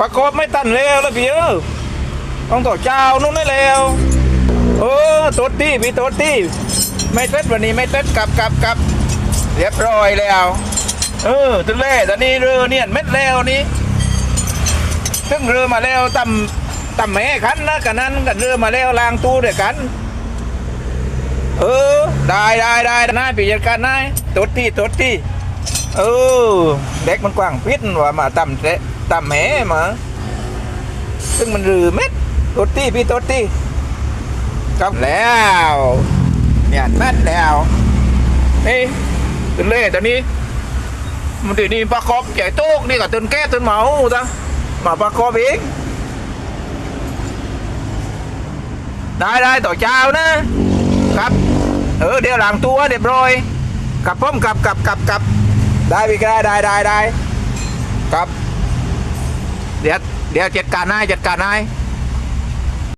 ประกอบไม่ตันเร็วแล้วพี่เออต้องต่อเจ้านู่นได้เร็วเออตดที่พี่ตดที่ไม่เซ็ตวันนี้ไม่เซ็ตกลับกลับกลับเรียบร้อยแล้ว เออตึงเล่ตอนนี้เรือเนี่ยเม็ดแล้วนี่ตึงเรือมาแล้วตำตำแม่คันนะกันนั้นกันเรือมาแล้วล้างตู้ด้วยกัน เออ ได้ได้ได้นายพี่จัดการนายตดที่ตดที่เออเด็กมันกว้างพิษว่ามาตำเตะ ตำแหมาซึ่งมันรือเม็ดตดที่พี่ตดที่กลับแล้วเนี่ยแม็ดแล้วนี่ตึนเล่ตอนนี้มันตีนี่ประกอบใหญ่โต๊กนี่กับตึนแก้ตึนเหมาจ้ะมาประกอบเองได้ได้ต่อเจ้านะครับ เออเดี๋ยวหลังตัวเรียบร้อยกลับพ้มกลับกลับกลับกลับได้พี่ก็ได้ได้ได้ได้ครับ เดี๋ยวเดี๋ยวจัดการนายจัดการนาย